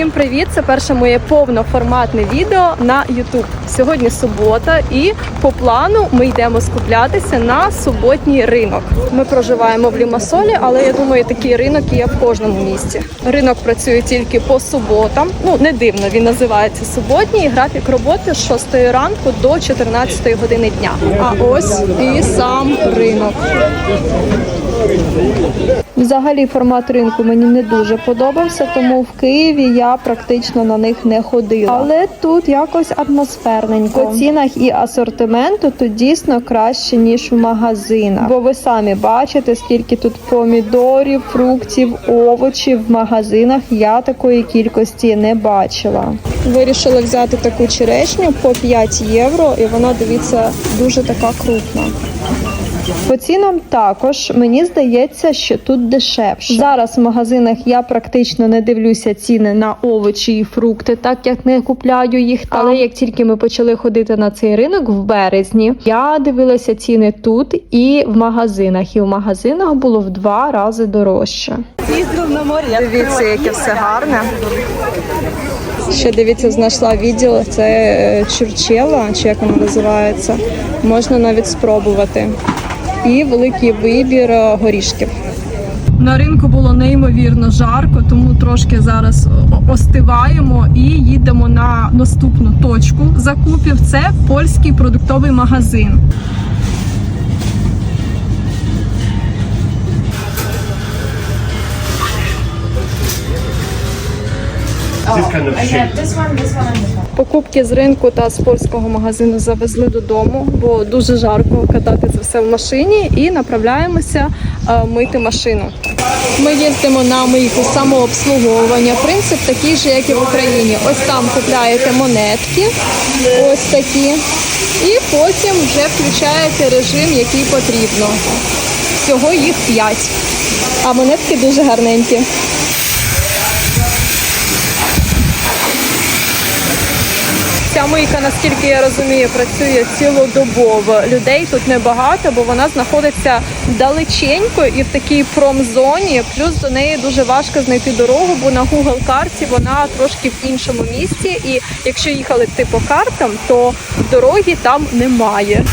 Всім привіт! Це перше моє повноформатне відео на YouTube. Сьогодні субота, і по плану ми йдемо скуплятися на суботній ринок. Ми проживаємо в Лімасолі, але я думаю, такий ринок є в кожному місті. Ринок працює тільки по суботам. Ну не дивно, він називається суботній. Графік роботи з 6 ранку до 14 години дня. А ось і сам ринок. Взагалі формат ринку мені не дуже подобався, тому в Києві я практично на них не ходила. Але тут якось атмосферненько. По цінах і асортименту тут дійсно краще ніж в магазинах. Бо ви самі бачите, скільки тут помідорів, фруктів, овочів в магазинах. Я такої кількості не бачила. Вирішила взяти таку черешню по 5 євро, і вона дивіться дуже така крупна. По цінам також мені здається, що тут дешевше. Зараз в магазинах я практично не дивлюся ціни на овочі і фрукти, так як не купляю їх. там. Але як тільки ми почали ходити на цей ринок в березні, я дивилася ціни тут і в магазинах. І в магазинах було в два рази дорожче. Їздив на море. Дивіться, яке все гарне. Ще дивіться, знайшла відділ. Це е, чурчела, чи як воно називається. Можна навіть спробувати. І великий вибір е, горішків. На ринку було неймовірно жарко, тому трошки зараз остиваємо і їдемо на наступну точку закупів. Це польський продуктовий магазин. This kind of shape. This one, this one, and this one. Покупки з ринку та з польського магазину завезли додому, бо дуже жарко катати це все в машині і направляємося е, мити машину. Ми їздимо на мийку самообслуговування. Принцип такий же, як і в Україні. Ось там купляєте монетки, ось такі, і потім вже включаєте режим, який потрібно. Всього їх 5. А монетки дуже гарненькі. Ця мийка, наскільки я розумію, працює цілодобово. Людей тут небагато, бо вона знаходиться далеченько і в такій промзоні. Плюс до неї дуже важко знайти дорогу, бо на Google карті вона трошки в іншому місці. І якщо їхали ти по картам, то дороги там немає.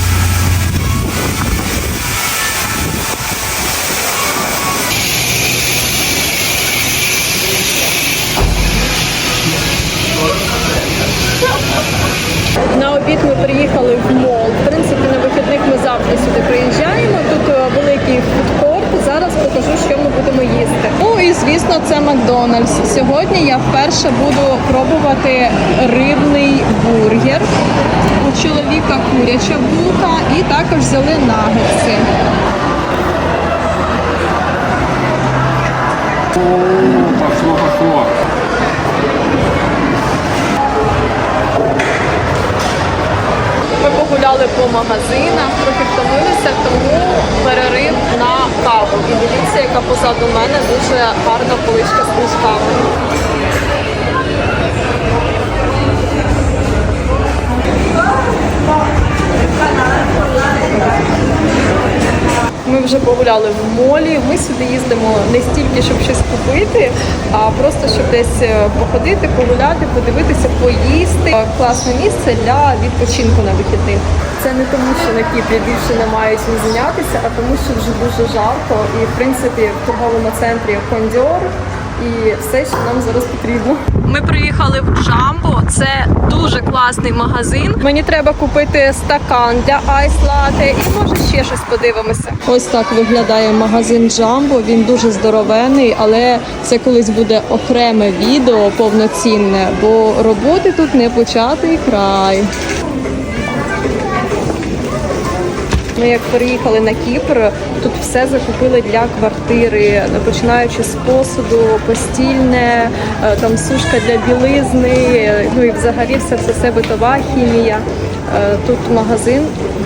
Обід ми приїхали в мол. В принципі, на вихідних ми завжди сюди приїжджаємо. Тут е, великий фудкорт. Зараз покажу, що ми будемо їсти. Ну і звісно, це Макдональдс. Сьогодні я вперше буду пробувати рибний бургер. У чоловіка куряча булка і також взяли нагетси. Ми погуляли по магазинах, трохи втомилися, тому перерив на каву. І дивіться, яка позаду мене дуже гарна поличка з книжками. Погуляли в молі. Ми сюди їздимо не стільки, щоб щось купити, а просто щоб десь е, походити, погуляти, подивитися, поїсти. Е, Класне місце для відпочинку на вихідних. Це не тому, що на Кіпрі більше не мають чим зайнятися, а тому, що вже дуже жарко. І в принципі в торговому центрі кондьор і все, що нам зараз потрібно. Ми приїхали в Джамбо. Це дуже класний магазин. Мені треба купити стакан для айс-лате і може ще щось подивимося. Ось так виглядає магазин Джамбо. Він дуже здоровений, але це колись буде окреме відео повноцінне, бо роботи тут не початий край. Ми як переїхали на Кіпр, тут все закупили для квартири, починаючи з посуду, постільне, е, там сушка для білизни, ну і взагалі все це все битова хімія. Е, Тут магазин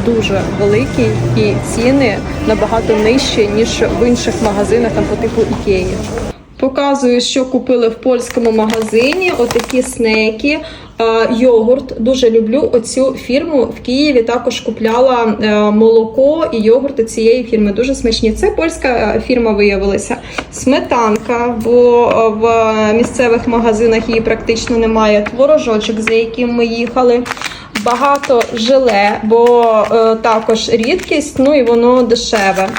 дуже великий і ціни набагато нижчі, ніж в інших магазинах там по типу Ікеї. Показую, що купили в польському магазині. Отакі снеки. Йогурт дуже люблю оцю фірму. В Києві також купляла е, молоко і йогурти цієї фірми. Дуже смачні. Це польська е, фірма виявилася. Сметанка, бо е, в місцевих магазинах її практично немає. Творожочок, за яким ми їхали. Багато желе, бо також рідкість, ну і воно дешеве.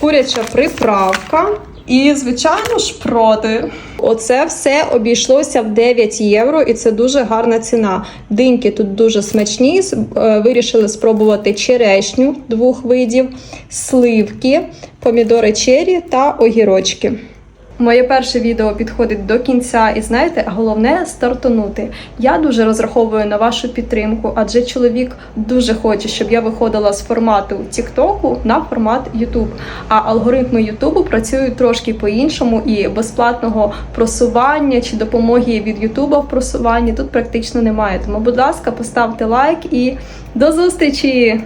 Куряча приправка. І, звичайно, ж, проти. Оце все обійшлося в 9 євро, і це дуже гарна ціна. Диньки тут дуже смачні. Е, Вирішили спробувати черешню двох видів, сливки, помідори чері та огірочки. Моє перше відео підходить до кінця, і знаєте, головне стартанути. Я дуже розраховую на вашу підтримку, адже чоловік дуже хоче, щоб я виходила з формату TikTok на формат YouTube. А алгоритми YouTube працюють трошки по-іншому, і безплатного просування чи допомоги від YouTube в просуванні тут практично немає. Тому, будь ласка, поставте лайк і до зустрічі!